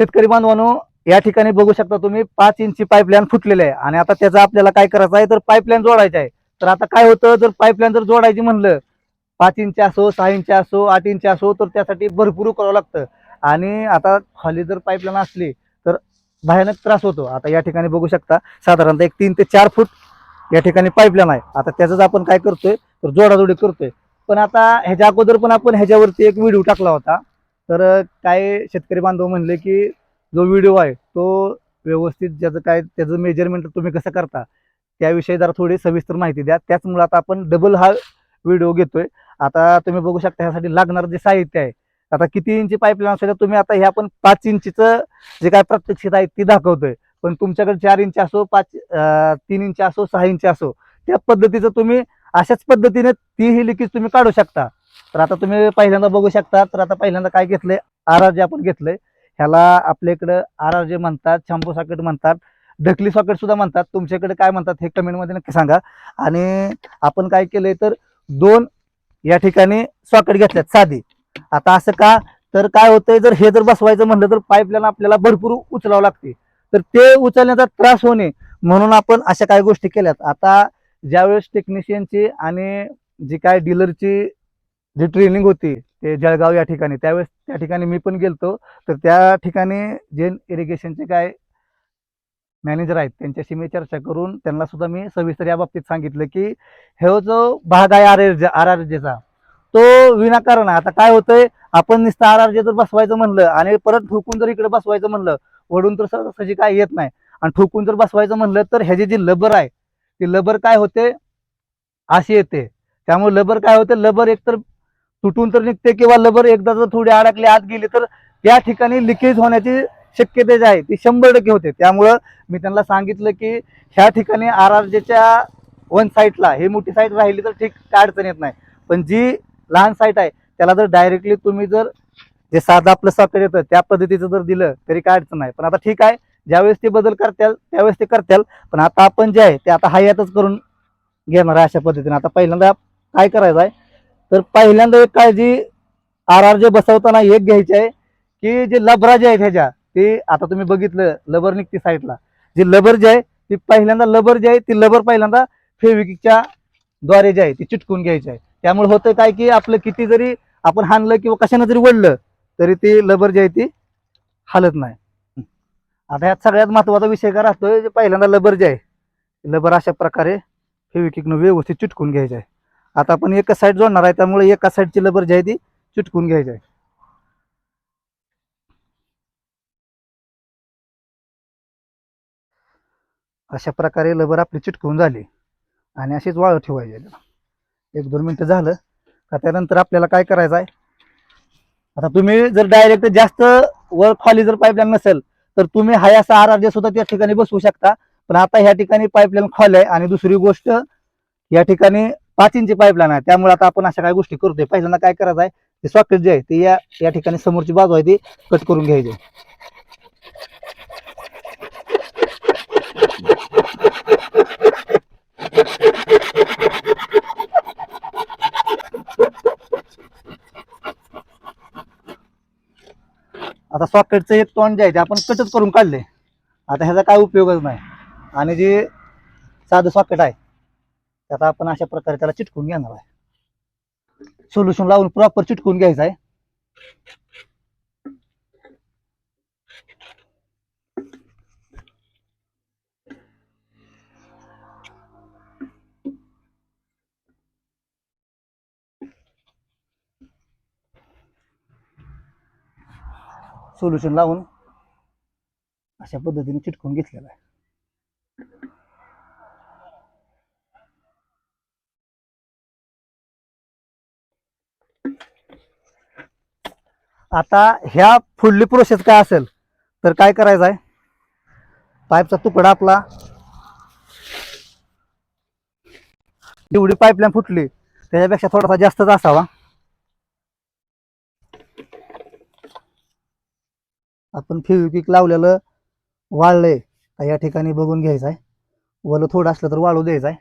शेतकरी बांधवांनो या ठिकाणी बघू शकता तुम्ही पाच इंची पाईपलाईन फुटलेली आहे. आणि आता त्याचा आपल्याला काय करायचं आहे? तर पाईपलाईन जोडायचं आहे तर आता काय होतं? जर पाईपलाईन जर जोडायची म्हणलं पाच इंच असो सहा इंच असो आठ इंच असो तर त्यासाठी भरपूर करावं लागतं. आणि आता खाली जर पाईपलाईन असली तर भयानक त्रास होतो. आता या ठिकाणी बघू शकता साधारणतः एक तीन ते चार फूट या ठिकाणी पाईपलाईन आहे. आता त्याचंच आपण काय करतोय? तर जोडाजोडी करतोय. पण आता ह्याच्या अगोदर पण आपण ह्याच्यावरती एक व्हिडिओ टाकला होता. तर काय शेतकरी बांधव म्हणले की जो व्हिडिओ आहे तो व्यवस्थित ज्याचं काय त्याचं मेजरमेंट तुम्ही कसं करता त्याविषयी जरा थोडी सविस्तर माहिती द्या. त्याचमुळे आता आपण डबल हा व्हिडिओ घेतोय. आता तुम्ही बघू शकता ह्यासाठी लागणारं जे साहित्य आहे आता किती इंची पाईपलाईन असेल तुम्ही आता हे आपण पाच इंचीचं जे काय प्रत्यक्षित आहे ती दाखवतोय. पण तुमच्याकडे चार इंच असो पाच तीन इंच असो सहा इंच असो त्या पद्धतीचं तुम्ही अशाच पद्धतीने तीही लिकेज तुम्ही काढू शकता. तर आता तुम्ही पहिल्यांदा बघू शकता तर आता पहिल्यांदा काय घेतलंय? आर आर जे आपण घेतलंय. ह्याला आपल्या इकडं आर आर जे म्हणतात शॅम्पू सॉकेट म्हणतात ढकली सॉकेट सुद्धा म्हणतात. तुमच्याकडे काय म्हणतात हे कमेंटमध्ये नक्की सांगा. आणि आपण काय केलंय तर दोन या ठिकाणी सॉकेट घेतल्यात साधी. आता असं का? तर काय होतंय जर हे जर बसवायचं म्हणलं तर पाईपलाईन आपल्याला भरपूर उचलावं लागते. तर ते उचलण्याचा त्रास होणे म्हणून आपण अशा काही गोष्टी केल्यात. आता ज्यावेळेस टेक्निशियनची आणि जी काय डीलरची जी ट्रेनिंग होती ते जळगाव या ठिकाणी. त्यावेळेस त्या ठिकाणी मी पण गेलतो. तर त्या ठिकाणी जे इरिगेशनचे काय मॅनेजर आहेत त्यांच्याशी मी चर्चा करून त्यांना सुद्धा मी सविस्तर या बाबतीत सांगितलं की हे जो भाग आहे आर आर आर आर जेचा तो विनाकारण आता काय होतंय आपण नुसतं आर आर जे जर बसवायचं म्हणलं आणि परत ठोकून जर इकडे बसवायचं म्हणलं वडून तर सहजी काय येत नाही. आणि ठोकून जर बसवायचं म्हणलं तर ह्याची जी लबर आहे ती लबर काय होते अशी येते. त्यामुळे लबर काय होते लबर एकतर तुटून तर निघते किंवा लबर एकदा जर थोडी अडकली आत गेली तर त्या ठिकाणी लिकेज होण्याची शक्यता जी आहे ती शंभर टक्के होते. त्यामुळं मी त्यांना सांगितलं की ह्या ठिकाणी आर आर जेच्या वन साईटला ही मोठी साईट राहिली तर ठीक काय अडचण येत नाही. पण जी लहान साईट आहे त्याला जर डायरेक्टली तुम्ही जर जे साधं आपलं सॉफ्टवेअर येतं त्या पद्धतीचं जर दिलं तरी काय अडचण नाही. पण आता ठीक आहे ज्यावेळेस ते बदल करताल त्यावेळेस ते करताल पण आता आपण जे आहे ते आता हयातच करून घेणार आहे अशा पद्धतीने. आता पहिल्यांदा काय करायचं आहे तर पहिल्यांदा एक काळजी आर आर जे बसवताना एक घ्यायची आहे की जे लबरा जे आहेत ह्याच्या ते आता तुम्ही बघितलं लबर निघते साईडला. जी लबर जे आहे ती पहिल्यांदा लबर जे आहे ती लबर पहिल्यांदा फेविकिकच्या द्वारे जे आहे ती चिटकून घ्यायची आहे. त्यामुळे होतं काय की आपलं किती जरी आपण हाणलं किंवा कशानं जरी वडलं तरी ती लबर जी आहे ती हालत नाही. आता ह्यात सगळ्यात महत्त्वाचा विषय काय राहतोय जे पहिल्यांदा लबर जे आहे लबर अशा प्रकारे फेविकिकनं व्यवस्थित चिटकून घ्यायचं आहे. आता आपण एका साईड जोडणार आहे त्यामुळे एका साईडची लबर जी आहे ती चिटकून घ्यायची आहे. अशा प्रकारे लबर आपली चिटकवून झाली आणि अशीच वाळ ठेवायची आहे. एक दोन मिनटं झालं का त्यानंतर आपल्याला काय करायचं आहे? आता तुम्ही जर डायरेक्ट जास्त वर खाली जर पाईपलाईन नसेल तर तुम्ही हाय असा आर आर सुद्धा त्या ठिकाणी बसवू शकता. पण आता ह्या ठिकाणी पाईपलाईन खोल आहे आणि दुसरी गोष्ट या ठिकाणी पाच इंची पाईपलाईन आहे. त्यामुळे आता आपण अशा काही गोष्टी करतोय. पहिल्यांदा काय करायचं आहे ते सॉकेट जे आहे ते या या ठिकाणी समोरची बाजू आहे ती कट करून घ्यायची. आता सॉकेटचं एक तोंड जे आहे ते आपण कटच करून काढले आता ह्याचा काय उपयोगच नाही. आणि जे साधं सॉकेट आहे त्यात आपण अशा प्रकारे त्याला चिटकून घेणार आहे. सोल्युशन लावून प्रॉपर चिटकून घ्यायचं आहे. सोल्युशन लावून अशा पद्धतीने चिटकून घेतलेलं आहे. आता ह्या पुढली प्रोसेस काय असेल तर काय करायचं आहे? पाईपचा तुकडा आपला. जेवढी पाईपलाईन फुटली त्याच्यापेक्षा थोडासा जास्तच असावा. आपण फेविक्विक लावलेलं वाळलंय का या ठिकाणी बघून घ्यायचं आहे. वलं थोडं असलं तर वाळू द्यायचं आहे.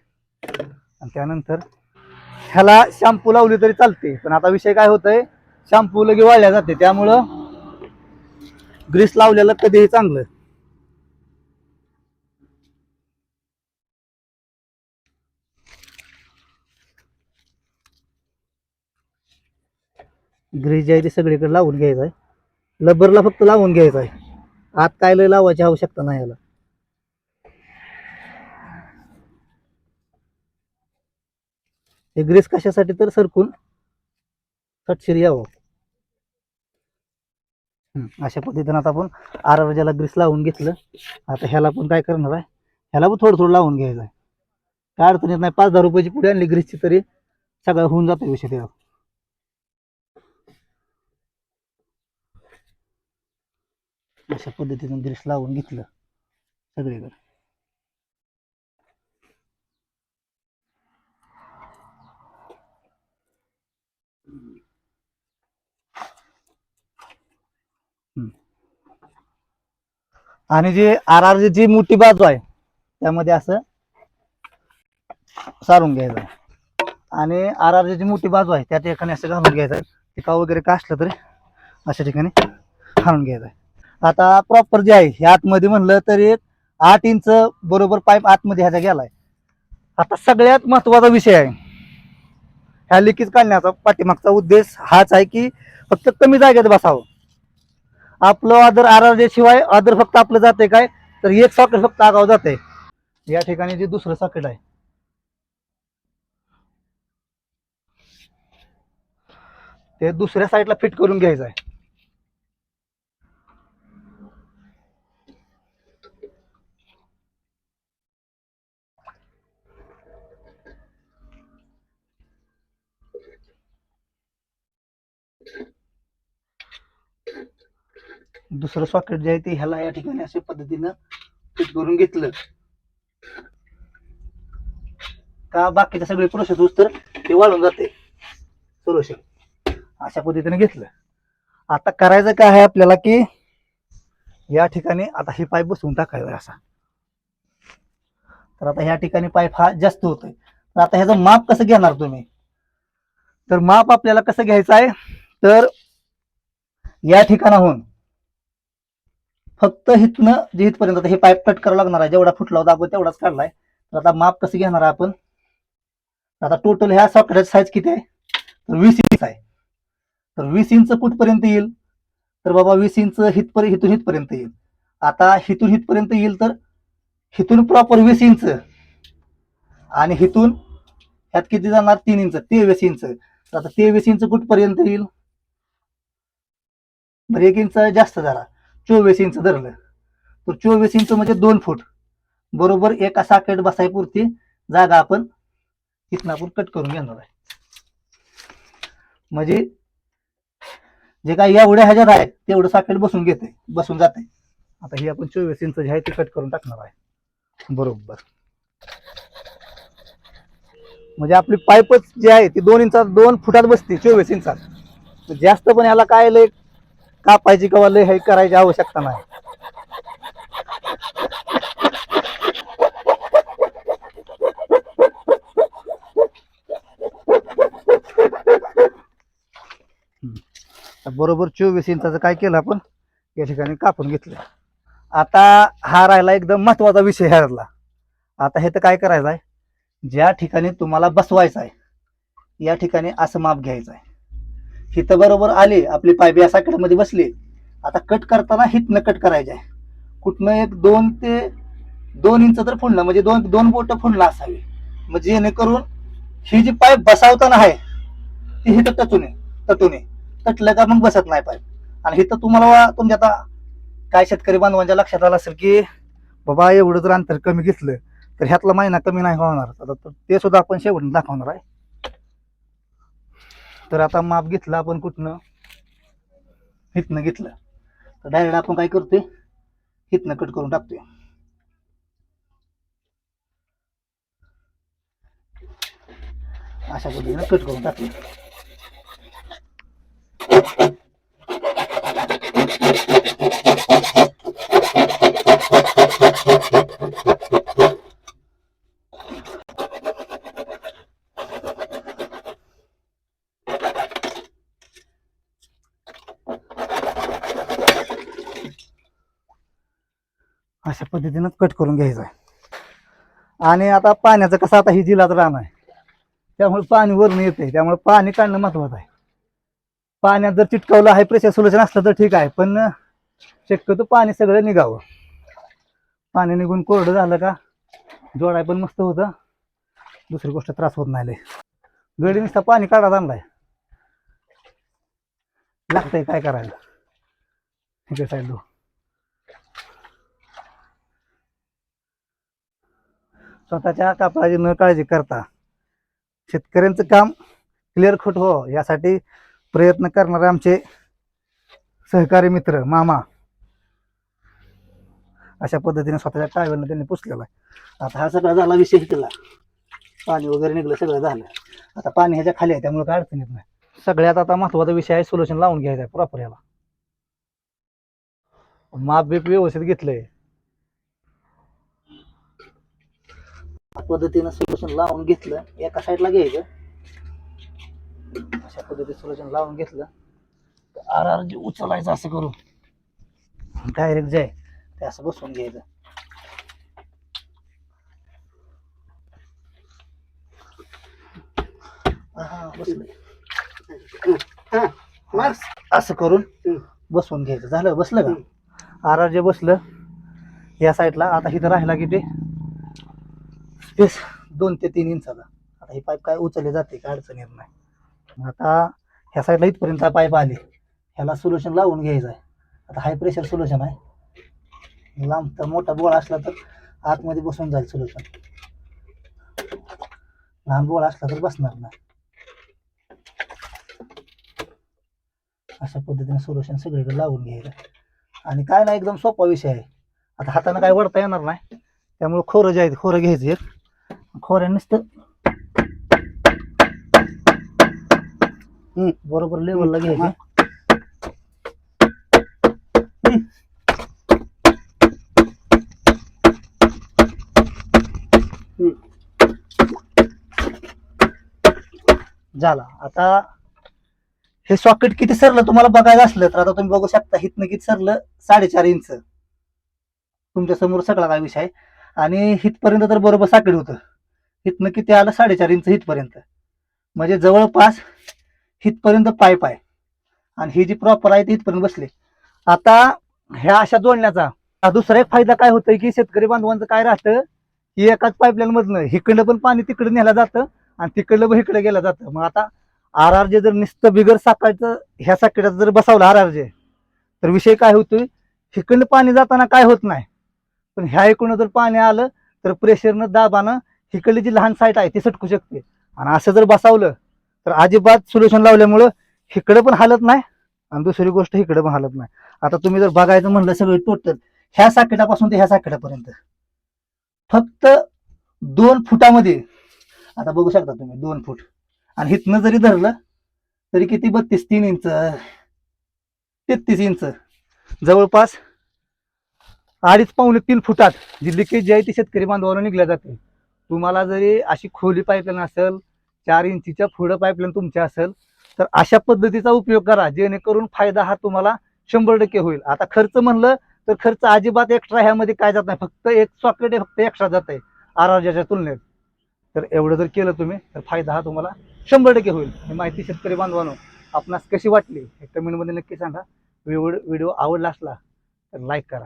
आणि त्यानंतर ह्याला शॅम्पू लावली तरी चालते पण आता विषय काय होतोय शॅम्पू लगे वाळल्या जाते त्यामुळं ग्रीस लावलेलं कधीही चांगलं. ग्रीस जे आहे ते सगळीकडे लावून घ्यायचं आहे. लब्बरला फक्त लावून घ्यायचं आहे. आत काय लय लावायची आवश्यकता नाही याला. हे ग्रीस कशासाठी तर सरकून सटशिर यावं. हम्म, अशा पद्धतीनं आता आपण आरवजाला ग्रीस लावून घेतलं. आता ह्याला पण काय करणार आहे? ह्याला पण थोडं थोडं लावून घ्यायचं आहे. काय अडचण येत नाही पाच दहा रुपयाची पुढे आणली ग्रीसची तरी सगळं होऊन जातो विषय त्यावर अशा पद्धतीनं ग्रीस लावून घेतलं सगळीकडे. आणि जे आर आर जी मोठी बाजू आहे त्यामध्ये असं सारून घ्यायचं. आहे आणि आर आर जी मोठी बाजू आहे त्या ठिकाणी असं घालून घ्यायचं. आहे टिकाव वगैरे का असलं तरी अशा ठिकाणी घालून घ्यायचं. आहे आता प्रॉपर जे आहे हे आतमध्ये म्हणलं तर एक आठ इंच बरोबर पाईप आतमध्ये ह्याचा गेलाय. आता सगळ्यात महत्त्वाचा विषय आहे. ह्या लिकीज काढण्याचा पाठीमागचा उद्देश हाच आहे की फक्त कमी जागेत बसावं. आपलं आदर आर आर शिवाय आदर फक्त आपलं जाते काय? तर एक सॉकेट फक्त आगाव जाते या ठिकाणी जे दुसरं सॉकेट आहे. ते दुसऱ्या साईडला फिट करून घ्यायचं आहे. दुसरं सॉकेट जे आहे ते ह्याला या ठिकाणी अशा पद्धतीनं फिट करून घेतलं. का? बाकीच्या सगळे प्रोसेस तर ते वाढून जाते. सोल्युशन अशा पद्धतीने घेतलं. आता करायचं काय आहे आपल्याला की या ठिकाणी आता हे पाईप बसवून टाकायचा असा. तर आता ह्या ठिकाणी पाईप हा जास्त होतोय. तर आता ह्याचं माप कसं घेणार तुम्ही? तर माप आपल्याला कसं घ्यायचं आहे? तर या ठिकाणाहून फक्त हिथनं जे इथपर्यंत हे पाईप कट करावं लागणार आहे जेवढा फुटला होता आपण तेवढाच काढलाय. तर आता माप कसं घेणार आहे आपण? आता टोटल ह्या सॉकेटची साईज किती आहे? तर वीस इंच आहे. तर वीस इंच कुठपर्यंत येईल? तर बाबा वीस इंच हितपर्यंत हिथून हितपर्यंत येईल. आता हिथून हितपर्यंत येईल तर हिथून प्रॉपर वीस इंच आणि हिथून ह्यात किती जाणार? तीन इंच तेवीस इंच तर आता तेवीस इंच कुठपर्यंत येईल? बरं एक इंच जास्त झाला. चोवीस इंच धरलं. तर चोवीस इंच म्हणजे दोन फूट. बरोबर एका साकेट बसायपुरती जागा आपण तिथनं आपण कट करून घेणार आहे. म्हणजे जे काय एवढ्या ह्याच्यात आहे तेवढं साकेट बसून घेते बसून जाते. आता ही आपण चोवीस इंच जे आहे ते कट करून टाकणार आहे. बरोबर. म्हणजे आपली पाईपच जी आहे ती दोन इंचात दोन फुटात बसते चोवीस इंचात. जास्त पण याला काय लय कापायची किंवा लय हे करायची आवश्यकता नाही. बरोबर चोवीस इंचाचं काय केलं आपण? या ठिकाणी कापून घेतलं. आता हा राहिला एकदम महत्त्वाचा विषय ह्याला आता हे तर काय करायचं आहे ज्या ठिकाणी तुम्हाला बसवायचं आहे या ठिकाणी असं माप घ्यायचं आहे हिथं बरोबर आली आपली पाईप असा साकडमध्ये बसली. आता कट करताना हितनं कट करायचं आहे कुठनं एक दोन ते दोन इंच तर फुंडलं म्हणजे दोन दोन बोट फुंडला असावी. म्हणजे जेणेकरून ही जी पाईप बसावताना आहे ती हिथं टचून तटून तटलं का मग बसत नाही पाईप आणि हिथं तुम्हाला तुमच्या आता काय शेतकरी बांधवांच्या लक्षात आलं असेल की बाबा एवढं जर अंतर कमी घेतलं तर ह्यातला महिना कमी नाही होणार. आता तर ते सुद्धा आपण शेवट दाखवणार आहे. तर आता माप घेतलं आपण कुठनं? हिथनं घेतलं. तर डायरेक्ट आपण काय करतोय? हिथनं कट करून टाकतोय. अशा पद्धतीनं कट करून टाकलं कट करून घ्यायचं आहे. आणि आता पाण्याचं कसं आता ही जिलात रान आहे. त्यामुळे पाणी वरून येते त्यामुळे पाणी काढणं महत्वाचं आहे. पाण्यात जर चिटकवलं आहे प्रेशर सोल्युशन असलं तर ठीक आहे. पण शक्यतो पाणी सगळं निघावं. पाणी निघून कोरडं झालं का जोडाय पण मस्त होतं. दुसरी गोष्ट त्रास होत नाही गडी नुसता पाणी काढा आणलाय. लागतंय काय करायला? इकडे साईड दो स्वतःच्या कापडाची न काळजी करता. शेतकऱ्यांचं काम क्लिअर खोट हो यासाठी प्रयत्न करणारे आमचे सहकारी मित्र मामा अशा पद्धतीने स्वतःच्या टायवरनं त्यांनी पुसलेला आहे. आता हा सगळा झाला विषय केला. पाणी वगैरे निघलं सगळं झालं. आता पाणी ह्याच्या खाली आहे त्यामुळे काय अडचण येत नाही. सगळ्यात आता महत्त्वाचा विषय आहे सोल्युशन लावून घ्यायचा आहे प्रॉपर याला. माप बीप व्यवस्थित घेतलंय. पद्धतीनं सोल्युशन लावून घेतलं एका साईडला घ्यायचं. अशा पद्धतीने सोल्युशन लावून घेतलं. आर आर जे उचलायचं असं करून. डायरेक्ट जे आहे ते असं बसवून घ्यायचं. असं करून बसवून घ्यायचं. झालं बसलं का? आर आर जे बसलं. या साईडला आता इथं राहिला की ते स्पेस दोन ते तीन इंचाचा आता ही पाईप काय उचलले जाते काय अडचण येत नाही. आता ह्या साईडला इथपर्यंत पाईप आली. ह्याला सोल्युशन लावून घ्यायचं आहे आता हाय प्रेशर सोल्युशन आहे. लांब तर मोठा बोळ असला तर आतमध्ये बसून जाईल सोल्युशन लहान बोळ असला तर बसणार नाही. अशा पद्धतीने सोल्युशन सगळीकडे लावून घ्यायचं आणि काय नाही एकदम सोपा विषय आहे. आता हाताने काय वडता येणार नाही. त्यामुळे खोरं जे आहे खोरं घ्यायचं एक खोऱ्या नुसतं हम्म, बरोबर लेवलला घ्यायचं झाला. आता हे सॉकेट किती सरलं तुम्हाला बघायचं असलं तर आता तुम्ही बघू शकता हिथनं किती सरलं? साडेचार इंच. तुमच्यासमोर सगळा काय विषय आहे. आणि हितपर्यंत तर बरोबर साकेट होतं. हिथनं किती आलं? साडेचार इंच हितपर्यंत म्हणजे जवळपास हितपर्यंत पाईप आहे आणि ही जी प्रॉपर आहे ती इथपर्यंत बसली. आता ह्या अशा जोडण्याचा दुसरा एक फायदा काय होतोय की शेतकरी बांधवांचं काय राहतं? की एकाच पाईपलाईन मधनं इकडलं पण पाणी तिकडे नेलं जातं आणि तिकडलं पण इकडे गेलं जातं. मग आता आर आर जे जर नुसतं बिगर साकायचं ह्या साकेटाचं जर बसवलं आर आर जे तर विषय काय होतोय? हिकडनं पाणी जाताना काय होत नाही. पण ह्या इकडनं जर पाणी आलं तर प्रेशरनं दाबानं इकडली जी लहान साईट आहे ती सटकू शकते. आणि असं जर बसावलं तर अजिबात सोल्युशन लावल्यामुळं इकडं पण हालत नाही आणि दुसरी गोष्ट इकडं पण हालत नाही. आता तुम्ही जर बघायचं म्हणलं सगळं टोटल ह्या साकेटापासून ते ह्या साकेटापर्यंत. फक्त दोन फुटामध्ये आता बघू शकता तुम्ही दोन फूट. आणि हिथनं जरी धरलं तरी किती? बत्तीस तीन इंच तेहतीस इंच. जवळपास अडीच पाऊले तीन फुटात जी लिकेज जी आहे ती शेतकरी बांधवावर निघल्या जाते. तुम्हाला जरी अशी खोली पाईपलाईन असेल चार इंचीच्या पुढं पाईपलाईन तुमच्या असेल तर अशा पद्धतीचा उपयोग करा जेणेकरून फायदा हा तुम्हाला शंभर टक्के होईल. आता खर्च म्हणलं तर खर्च अजिबात एक्स्ट्रा ह्यामध्ये काय जात नाही. फक्त एक सॉकेट फक्त एक्स्ट्रा जात आहे आर आर तुलनेत. तर एवढं जर केलं तुम्ही तर फायदा हा तुम्हाला शंभर टक्के होईल. ही माहिती शेतकरी बांधवानो आपणास कशी वाटली हे कमेंटमध्ये नक्की सांगा. व्हिडिओ व्हिडिओ आवडला असला तर लाईक करा.